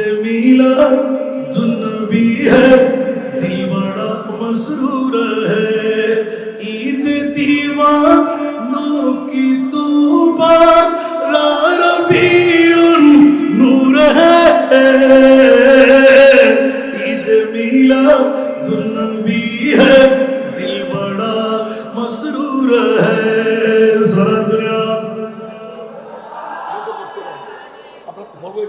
दे मिला जो नबी है दिल बड़ा मसरूर है ईद दीवानों की तूबा रबी नूर है ईद मिला जो नबी है दिल बड़ा मसरूर है जरा दुनिया আপনার ঘর বই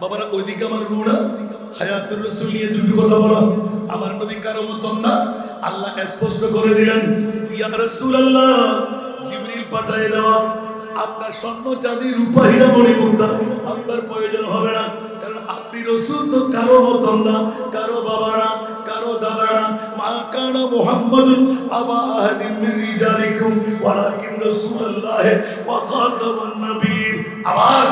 বাবারা ওইদিকে আমার গুণা হায়াতুর রসুল নিয়ে দুটো কথা বলা আমার নবী কারো মতন না আল্লাহ স্পষ্ট করে দিলেন ইয়া রসুল আল্লাহ জিবরিল পাঠায় দেওয়া আপনার স্বর্ণ চাঁদি রূপা হীরা মণি মুক্তা আপনার প্রয়োজন হবে না কারণ আপনি রসুল তো কারো মতন না কারো বাবা না কারো দাদা না মা কানা মুহাম্মদ আবা আহাদিম মিন রিজালিকুম ওয়ালাকিন রাসূলুল্লাহ ওয়া খাতামান নবী আবার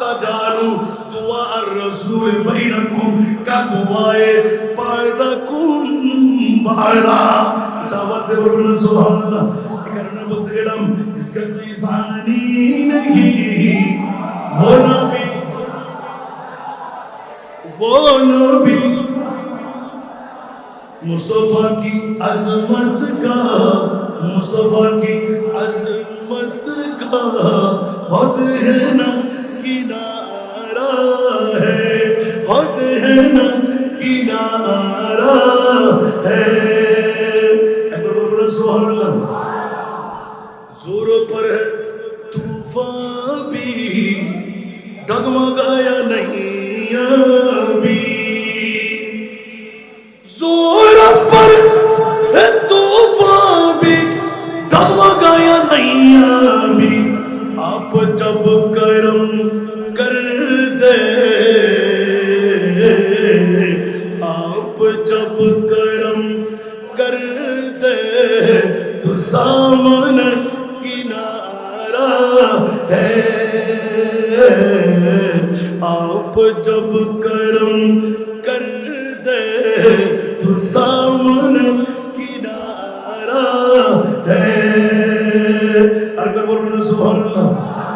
تجارو دعا الرسول بینکم کا دعائے پردکم بھاڑا چاوز دے بولنا سبحان اللہ کرنا بطر علم جس کا کوئی ثانی نہیں وہ نبی وہ نبی مصطفیٰ کی عظمت کا مصطفیٰ کی عظمت کا حد ہے نہ किनारा है हद है ना किनारा है जोर पर है तूफान भी डगमगाया नहीं अभी سب کرم کر دے آپ جب کرم کر دے تو سامن ہے آپ جب کرم کر دے تو سامن ہے کنارا سبحان اللہ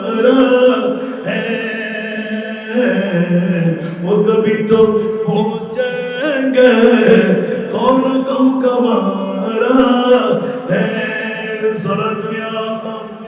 ہے وہ کبھی تو پہنچیں گے کون کو کمارا ہے سرد ریا